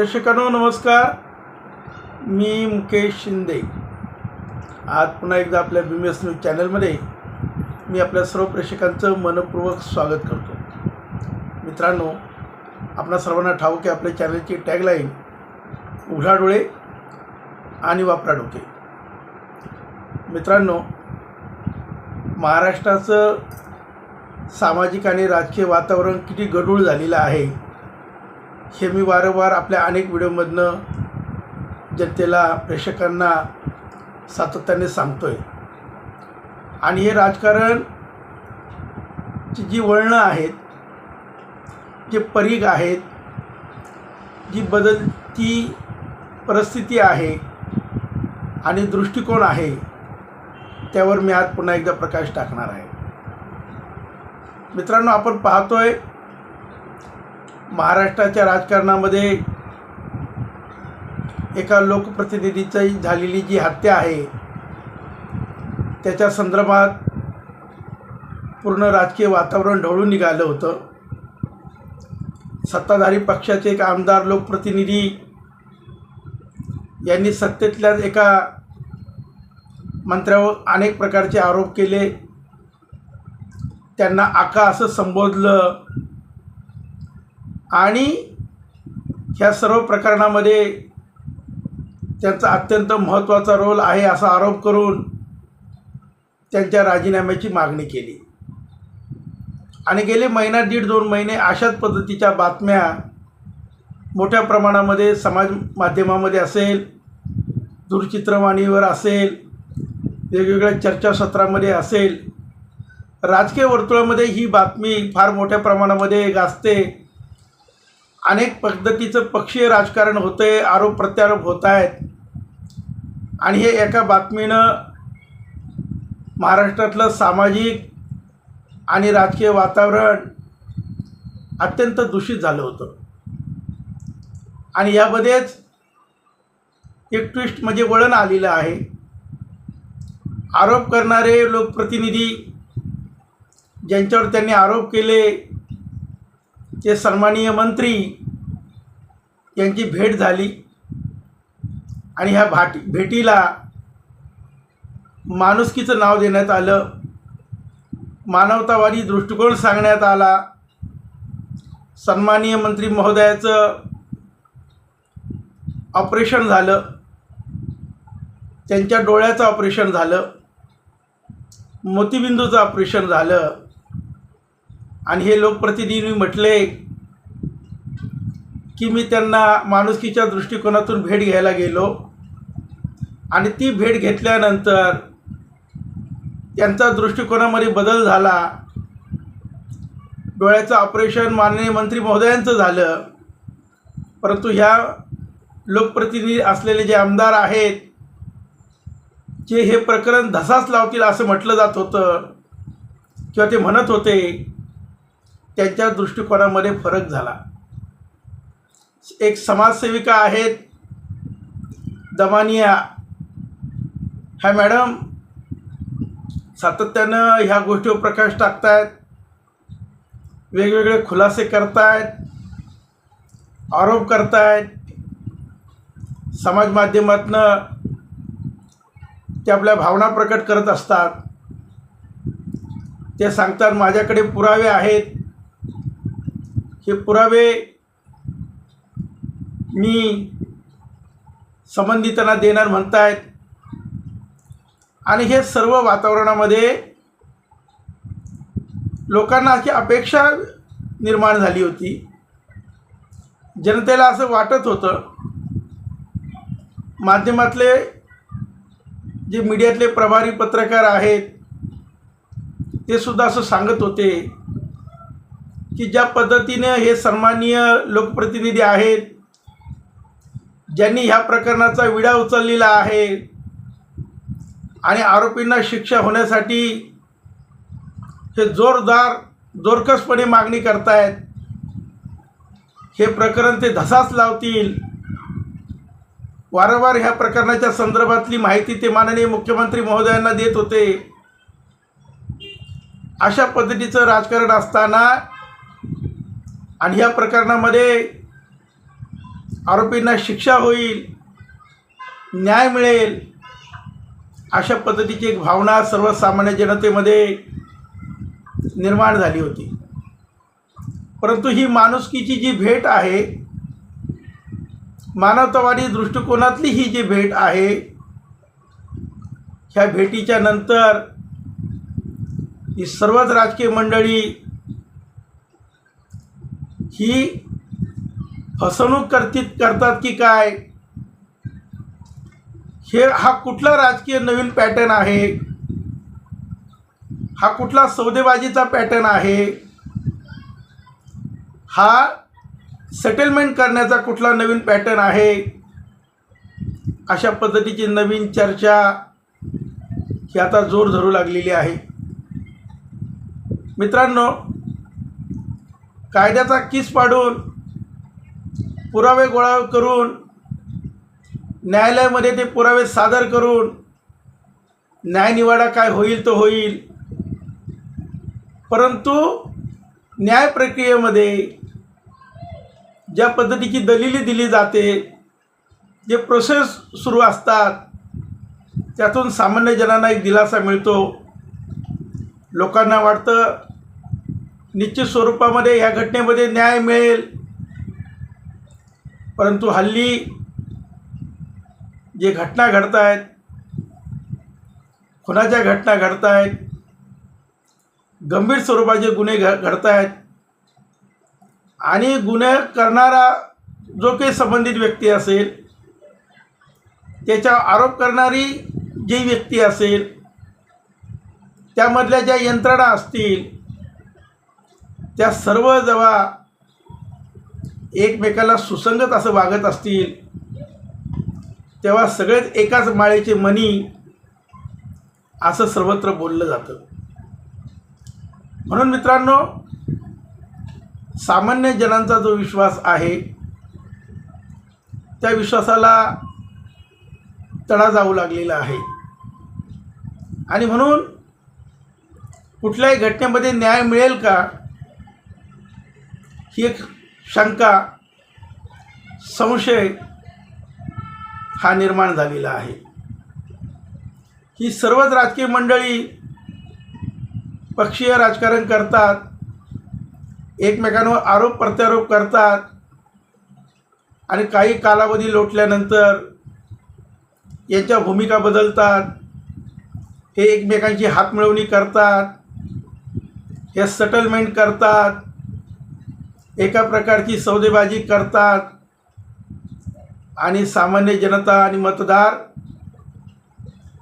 प्रेक्षकांनो नमस्कार. मी मुकेश शिंदे. आज पुन्हा एकदा आपल्या बी एस न्यूज चॅनलमध्ये मी आपल्या सर्व प्रेक्षकांचं मनपूर्वक स्वागत करतो. मित्रांनो आपणा सर्वांना ठाऊक आहे आपल्या चॅनलची टॅगलाईन उघडा डोळे आणि वापरा डोके. मित्रांनो महाराष्ट्राचं सामाजिक आणि राजकीय वातावरण किती गढूळ झालेलं आहे हे मी वारंवार आपल्या अनेक व्हिडिओमधनं जनतेला प्रेक्षकांना सातत्याने सांगतो आहे आणि हे राजकारण ची जी वळणं आहेत जे परीघ आहेत जी बदलती परिस्थिती आहे आणि दृष्टिकोन आहे त्यावर मी आज पुन्हा एकदा प्रकाश टाकणार आहे. मित्रांनो आपण पाहतोय महाराष्ट्राच्या राजकारणामध्ये एका लोकप्रतिनिधीची झालेली जी हत्या आहे त्याच्या संदर्भात पूर्ण राजकीय वातावरण ढवळून निघालं होतं. सत्ताधारी पक्षाचे एक आमदार लोकप्रतिनिधी यांनी सत्तेतल्याच एका मंत्र्यावर अनेक प्रकारचे आरोप केले. त्यांना आका असं संबोधलं. आणि ह्या सर्व प्रकरणामध्ये त्यांचा अत्यंत महत्त्वाचा रोल आहे असा आरोप करून त्यांच्या राजीनाम्याची मागणी केली. आणि गेले महिना दीड दोन महिने अशाच पद्धतीच्या बातम्या मोठ्या प्रमाणामध्ये समाज माध्यमामध्ये असेल दूरचित्रवाणीवर असेल वेगवेगळ्या चर्चासत्रामध्ये असेल राजकीय वर्तुळामध्ये ही बातमी फार मोठ्या प्रमाणामध्ये गाजते. अनेक पद्धतीचं पक्षीय राजकारण होतं आहे आरोप प्रत्यारोप होत आहेत आणि हे एका बातमीनं महाराष्ट्रातलं सामाजिक आणि राजकीय वातावरण अत्यंत दूषित झालं होतं. आणि यामध्येच एक ट्विस्ट म्हणजे वळण आलेलं आहे. आरोप करणारे लोकप्रतिनिधी ज्यांच्यावर त्यांनी आरोप केले ते सन्माननीय मंत्री यांची भेट झाली. आणि ह्या भाटी भेटीला माणुसकीचं नाव देण्यात आलं. मानवतावादी दृष्टिकोन सांगण्यात आला. सन्माननीय मंत्री महोदयाचं ऑपरेशन झालं. त्यांच्या डोळ्याचं ऑपरेशन झालं. मोतीबिंदूचं ऑपरेशन झालं. आणि हे लोकप्रतिनिधी म्हटले की मी त्यांना माणुसकीच्या दृष्टिकोनातून भेट घ्यायला गेलो. आणि ती भेट घेतल्यानंतर त्यांचा दृष्टिकोनामध्ये बदल झाला. डोळ्याचं ऑपरेशन माननीय मंत्री महोदयांचं झालं. परंतु ह्या लोकप्रतिनिधी असलेले जे आमदार आहेत जे हे प्रकरण धसाच लावतील असं म्हटलं जात होतं किंवा ते म्हणत होते त्यांच्या दृष्टिकोनामध्ये फरक झाला. एक समाजसेविका आहेत. दमानिया. ह्या मॅडम. सातत्यानं ह्या गोष्टीवर प्रकाश टाकतायत. वेगवेगळे खुलासे करतायत. आरोप करतायत. समाज माध्यमातनं ते आपल्या भावना प्रकट करत असतात. ते सांगतात माझ्याकडे पुरावे आहेत. हे पुरावे मी संबंधितांना देणार म्हणतायत. आणि हे सर्व वातावरणामध्ये लोकांना अशी अपेक्षा निर्माण झाली होती. जनतेला असं वाटत होतं. माध्यमातले जे मीडियातले प्रभारी पत्रकार आहेत ते सुद्धा असं सांगत होते की ज्या पद्धतीने हे सन्माननीय लोकप्रतिनिधी आहेत ज्यांनी ह्या प्रकरणाचा विडा उचललेला आहे आणि आरोपींना शिक्षा होण्यासाठी हे जोरदार जोरकसपणे मागणी करतायत हे प्रकरण ते धसाच लावतील. वारंवार ह्या प्रकरणाच्या संदर्भातली माहिती ते माननीय मुख्यमंत्री महोदयांना देत होते. अशा पद्धतीचं राजकारण असताना आणि ह्या प्रकरणामध्ये आरोपींना शिक्षा होईल न्याय मिळेल अशा पद्धतीची एक भावना सर्वसामान्य जनतेमध्ये निर्माण झाली होती. परंतु ही माणुसकीची जी भेट आहे मानवतावादी दृष्टिकोनातली ही जी भेट आहे ह्या भेटीच्या नंतर ही सर्वच राजकीय मंडळी ही फसवणूक करतीत करतात की काय? हे हा कुठला राजकीय नवीन पॅटर्न आहे? हा कुठला सौदेबाजीचा पॅटर्न आहे? हा सेटलमेंट करण्याचा कुठला नवीन पॅटर्न आहे? अशा पद्धतीची नवीन चर्चा ही आता जोर धरू लागलेली आहे. मित्रांनो कायद्याचा किस पाडून पुरावे गोळा करून न्यायालयामध्ये ते पुरावे सादर करून न्यायनिवाडा काय होईल तो होईल. परंतु न्याय प्रक्रियेमध्ये ज्या पद्धतीची दलिली दिली जाते जे प्रोसेस सुरू असतात त्यातून सामान्य जनांना एक दिलासा मिळतो. लोकांना वाटतं निश्चित स्वरूपामध्ये ह्या घटनेमध्ये न्याय मिळेल. परंतु हल्ली जे घटना घडत आहेत खुनाच्या घटना घडत आहेत गंभीर स्वरूपाचे गुन्हे घ घडत आहेत आणि गुन्हे करणारा जो काही संबंधित व्यक्ती असेल त्याच्या आरोप करणारी जी व्यक्ती असेल त्यामधल्या ज्या यंत्रणा असतील त्या सर्व जेव्हा एकमेकाला सुसंगत असं वागत असतील तेव्हा सगळेच एकाच माळेचे मनी असं सर्वत्र बोललं जातं. म्हणून मित्रांनो सामान्य जनांचा जो विश्वास आहे त्या विश्वासाला तडा जाऊ लागलेला आहे. आणि म्हणून कुठल्याही घटनेमध्ये न्याय मिळेल का ही एक शंका संशय हा निर्माण झालेला आहे. ही सर्वच राजकीय मंडळी पक्षीय राजकारण करतात एकमेकांवर आरोप प्रत्यारोप करतात आणि काही कालावधी लोटल्यानंतर यांच्या भूमिका बदलतात हे एकमेकांची हातमिळवणी करतात हे सेटलमेंट करतात एका प्रकारची सौदेबाजी करतात. आणि सामान्य जनता आणि मतदार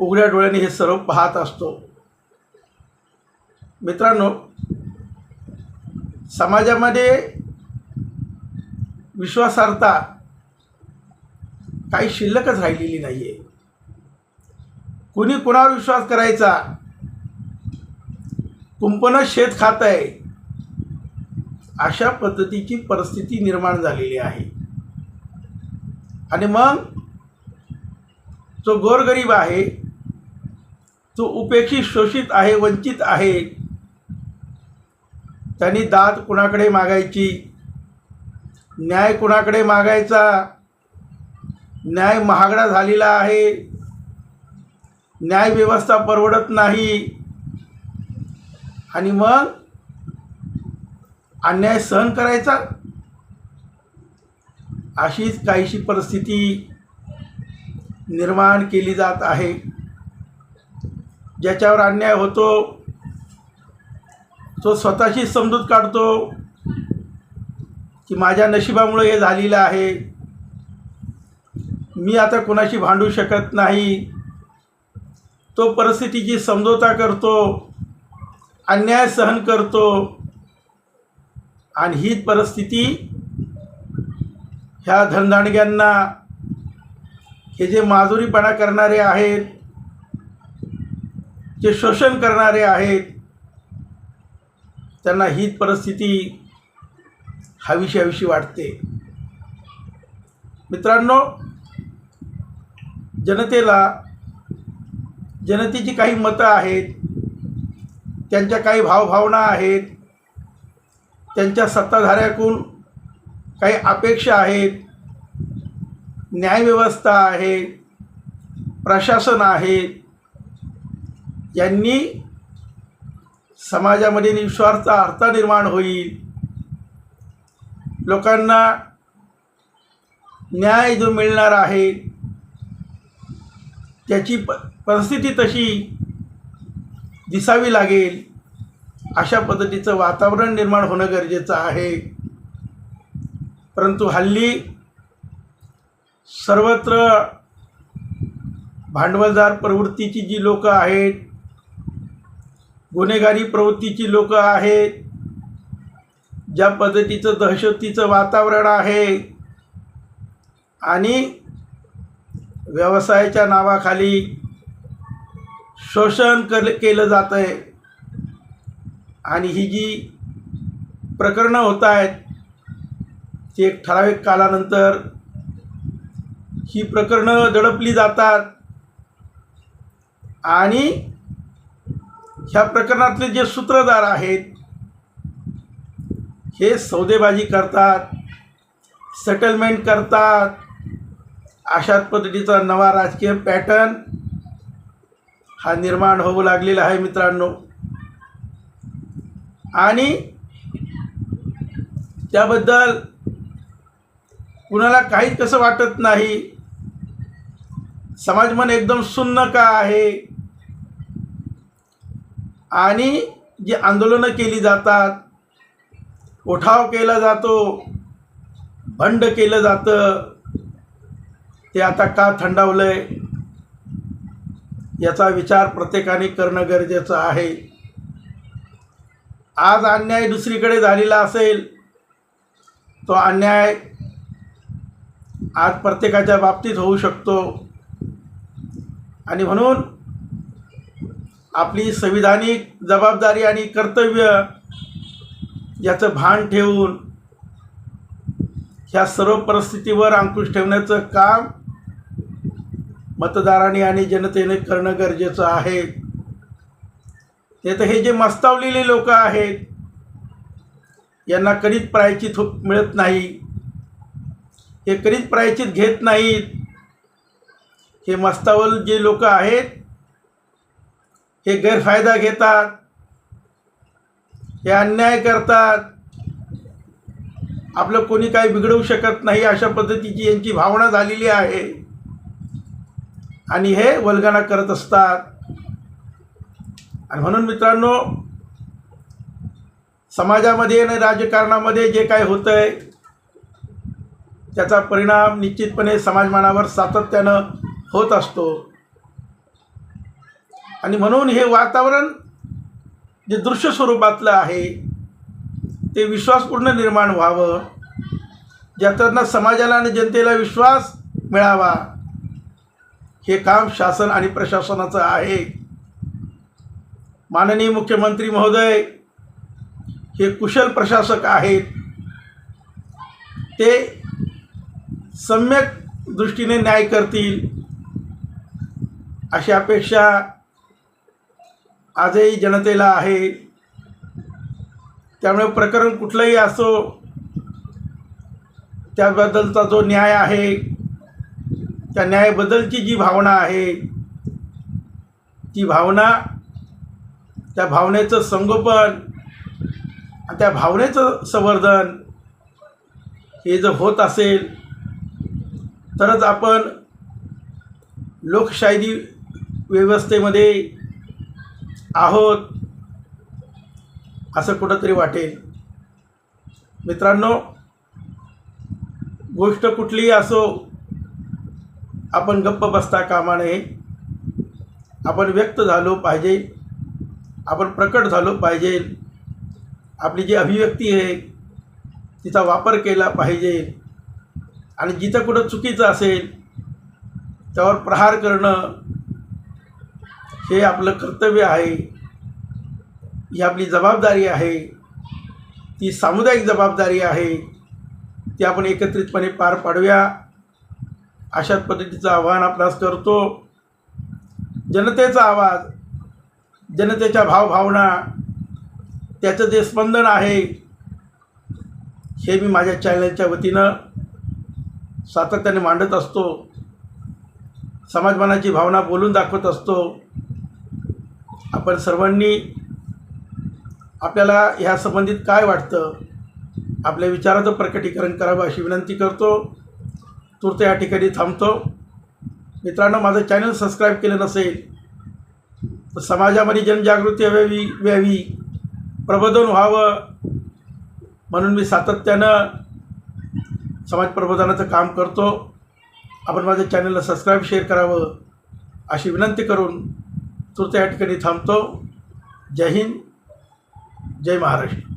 उघड्या डोळ्याने हे सर्व पाहत असतो. मित्रांनो समाजामध्ये विश्वासार्हता काही शिल्लकच राहिलेली नाही आहे कुणी कुणावर विश्वास करायचा? कुंपणं शेत खात आहे अशा पद्धतीची परिस्थिती निर्माण झालेली आहे. आणि मग जो गोरगरीब आहे तो उपेक्षित शोषित आहे वंचित आहे त्यांनी दाद कुणाकडे मागायची? न्याय कुणाकडे मागायचा? न्याय महागडा झालेला आहे. न्याय व्यवस्था परवडत नाही. आणि मग अन्याय सहन करायचा? अशीच काहीशी परिस्थिती निर्माण केली जात आहे. ज्याच्यावर अन्याय होतो तो स्वतःशी समजूत काढतो की माझ्या नशिबामुळे हे झालेलं आहे. मी आता कोणाशी भांडू शकत नाही. तो परिस्थितीची समजोता करतो अन्याय सहन करतो. आणि ही परिस्थिती ह्या धनदांडग्यांना हे जे माजुरीपणा करणारे आहेत जे शोषण करणारे आहेत त्यांना हीच परिस्थिती हवीशी हवीशी वाटते. मित्रांनो जनतेला जनतेची काही मतं आहेत त्यांच्या काही भावभावना आहेत त्यांच्या सत्ताधाऱ्याकडून काही अपेक्षा आहेत न्यायव्यवस्था आहे प्रशासन आहे यांनी समाजामध्ये निस्वार्थ अर्थ निर्माण होईल. लोकांना न्याय जो मिळणार आहे त्याची प परिस्थिती तशी दिसावी लागेल. अशा पद्धतीचं वातावरण निर्माण होणं गरजेचं आहे. परंतु हल्ली सर्वत्र भांडवलदार प्रवृत्तीची जी लोकं आहेत गुन्हेगारी प्रवृत्तीची लोकं आहेत ज्या पद्धतीचं दहशतीचं वातावरण आहे आणि व्यवसायाच्या नावाखाली शोषण कर केलं जातं आहे आणि ही जी प्रकरणं होत आहेत ती एक ठराविक कालानंतर ही प्रकरणं दडपली जातात. आणि ह्या प्रकरणातले जे सूत्रधार आहेत हे सौदेबाजी करतात सेटलमेंट करतात. अशाच पद्धतीचा नवा राजकीय पॅटर्न हा निर्माण होऊ लागलेला आहे मित्रांनो. आणि त्याबद्दल कुणाला काहीच कसं वाटत नाही. समाज मन एकदम सुन्न का आहे. आणि जी आंदोलनं केली जातात उठाव केला जातो बंड केलं जातं ते आता का थंडावलं आहे याचा विचार प्रत्येकाने करणं गरजेचं आहे. आज अन्याय दुसरीकडे झालेला असेल तो अन्याय आज प्रत्येकाच्या बाबतीत होऊ शकतो. आणि म्हणून आपली संविधानिक जबाबदारी आणि कर्तव्य याचं भान ठेवून ह्या सर्व परिस्थितीवर अंकुश ठेवण्याचं काम मतदारांनी आणि जनतेने करणं गरजेचं आहे. ते तर हे जे मस्तावलेले लोक आहेत यांना कधीच प्रायचित हो मिळत नाही. हे कधीच प्रायचित घेत नाहीत. हे मस्तावल जे लोक आहेत हे गैरफायदा घेतात हे अन्याय करतात. आपलं कोणी काही बिघडवू शकत नाही अशा पद्धतीची यांची भावना झालेली आहे. आणि हे वल्गना करत असतात. आणि म्हणून मित्रांनो समाजामध्ये आणि राजकारणामध्ये जे काय होतं आहे त्याचा परिणाम निश्चितपणे समाजमानावर सातत्यानं होत असतो. आणि म्हणून हे वातावरण जे दृश्य स्वरूपातलं आहे ते विश्वासपूर्ण निर्माण व्हावं ज्यातनं समाजाला आणि जनतेला विश्वास मिळावा हे काम शासन आणि प्रशासनाचं आहे. माननीय मुख्यमंत्री महोदय हे कुशल प्रशासक आहेत. ते सम्यक दृष्टीने न्याय करतील. अशी अपेक्षा आजही जनतेला आहे. त्यामुळे प्रकरण कुठलंही असो त्याबद्दलचा जो न्याय आहे त्या न्यायाबद्दलची जी भावना आहे ती भावना त्या भावनेचं संगोपन त्या भावनेचं संवर्धन हे जर होत असेल तरच आपण लोकशाही व्यवस्थेमध्ये आहोत असं कुठंतरी वाटेल. मित्रांनो गोष्ट कुठलीही असो आपण गप्प बसता कामा नये. आपण व्यक्त झालो पाहिजे. आपण प्रकट झालो पाहिजे. आपली जी अभिव्यक्ती आहे तिचा वापर केला पाहिजे. आणि जिथं कुठं चुकीचं असेल त्यावर प्रहार करणं हे आपलं कर्तव्य आहे. ही आपली जबाबदारी आहे. ती सामुदायिक जबाबदारी आहे. ती आपण एकत्रितपणे पार पाडूया. अशाच पद्धतीचं आव्हान आपणास करतो. जनतेचा आवाज. जनतेच्या भावभावना त्याचं जे स्पंदन आहे हे मी माझ्या चॅनलच्या वतीनं सातत्याने मांडत असतो. समाजमानाची भावना बोलून दाखवत असतो. आपण सर्वांनी आपल्याला ह्या संबंधित काय वाटतं आपल्या विचाराचं प्रकटीकरण करावं अशी विनंती करतो. तूर्त या ठिकाणी थांबतो. मित्रांनो माझं चॅनल सबस्क्राईब केलं नसेल समाजामध्ये जनजागृती व्हावी व्हावी प्रबोधन व्हावं म्हणून मी सातत्यानं समाज प्रबोधनाचं काम करतो. आपण माझ्या चॅनलला सबस्क्राईब शेअर करावं अशी विनंती करून तूर्त या ठिकाणी थांबतो. जय हिंद जय महाराष्ट्र.